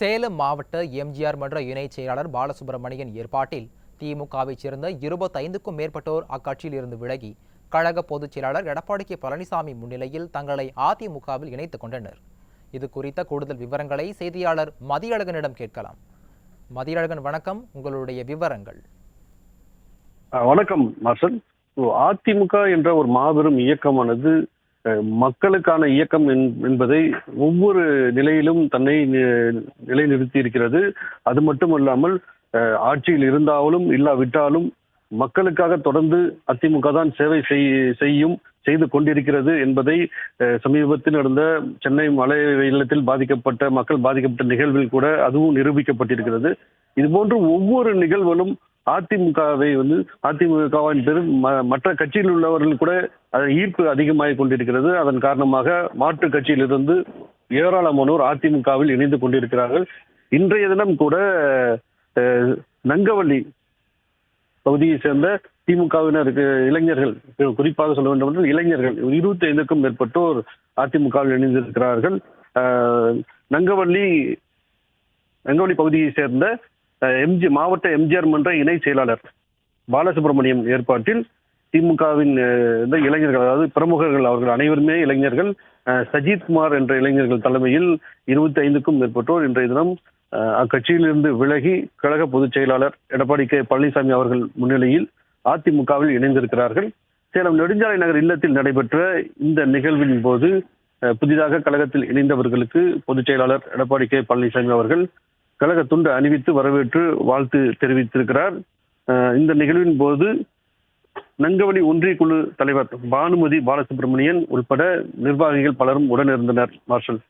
சேலம் மாவட்ட எம்ஜிஆர் மன்ற இணைச் செயலாளர் பாலசுப்ரமணியன் ஏற்பாட்டில் திமுகவைச் சேர்ந்த இருபத்தைந்துக்கும் மேற்பட்டோர் அக்கட்சியில் இருந்து விலகி கழக பொதுச் செயலாளர் எடப்பாடி கே பழனிசாமி முன்னிலையில் தங்களை அதிமுகவில் இணைத்துக் கொண்டனர். இது குறித்த கூடுதல் விவரங்களை செய்தியாளர் மதியழகனிடம் கேட்கலாம். மதியழகன் வணக்கம். உங்களுடைய விவரங்கள். வணக்கம் மார்ஷல் அதிமுக என்ற ஒரு மாபெரும் இயக்கமானது மக்களுக்கான இயக்கம் என்பதை ஒவ்வொரு நிலையிலும் தன்னை நிலைநிறுத்தி இருக்கிறது அது மட்டுமல்லாமல் இல்லாமல் ஆட்சியில் இருந்தாலும் இல்லாவிட்டாலும் மக்களுக்காக தொடர்ந்து அதிமுக தான் சேவை செய்- செய்யும் செய்து கொண்டிருக்கிறது என்பதை அஹ், சமீபத்தில் நடந்த சென்னை மழை வெள்ளத்தில் பாதிக்கப்பட்ட மக்கள் பாதிக்கப்பட்ட நிகழ்வில் கூட அதுவும் நிரூபிக்கப்பட்டிருக்கிறது. இதுபோன்று ஒவ்வொரு நிகழ்வுகளும் அதிமுகவை வந்து அதிமுகவின் பெரும் மற்ற கட்சியில் உள்ளவர்கள் கூட அதன் ஈர்ப்பு அதிகமாகிக் கொண்டிருக்கிறது. அதன் காரணமாக மாற்று கட்சியிலிருந்து ஏராளமானோர் அதிமுகவில் இணைந்து கொண்டிருக்கிறார்கள். இன்றைய தினம் கூட நங்கவள்ளி பகுதியை சேர்ந்த திமுகவினருக்கு இளைஞர்கள் குறிப்பாக சொல்ல வேண்டும் என்றால் இளைஞர்கள் இருபத்தி ஐந்துக்கும் மேற்பட்டோர் அதிமுகவில் இணைந்திருக்கிறார்கள். நங்கவள்ளி நங்கவள்ளி பகுதியை சேர்ந்த எம்ஜி மாவட்ட எம்ஜிஆர் மன்ற இணை செயலாளர் பாலசுப்ரமணியம் ஏற்பாட்டில் திமுகவின் இளைஞர்கள் அதாவது பிரமுகர்கள் அவர்கள் அனைவருமே இளைஞர்கள் சஜித்குமார் என்ற இளைஞர்கள் தலைமையில் இருபத்தி ஐந்துக்கும் மேற்பட்டோர் இன்றைய தினம் அக்கட்சியிலிருந்து விலகி கழக பொதுச் செயலாளர் எடப்பாடி கே. பழனிசாமி அவர்கள் முன்னிலையில் அதிமுகவில் இணைந்திருக்கிறார்கள். சேலம் நெடுஞ்சாலை நகர் இல்லத்தில் நடைபெற்ற இந்த நிகழ்வின் போது புதிதாக கழகத்தில் இணைந்தவர்களுக்கு பொதுச் செயலாளர் எடப்பாடி கே. பழனிசாமி அவர்கள் கழக துண்டு அணிவித்து வரவேற்று வாழ்த்து தெரிவித்திருக்கிறார். இந்த நிகழ்வின் போது நங்கவழி ஒன்றிய குழு தலைவர் பானுமதி பாலசுப்ரமணியன் உட்பட நிர்வாகிகள் பலரும் உடனிருந்தனர் மார்ஷல்.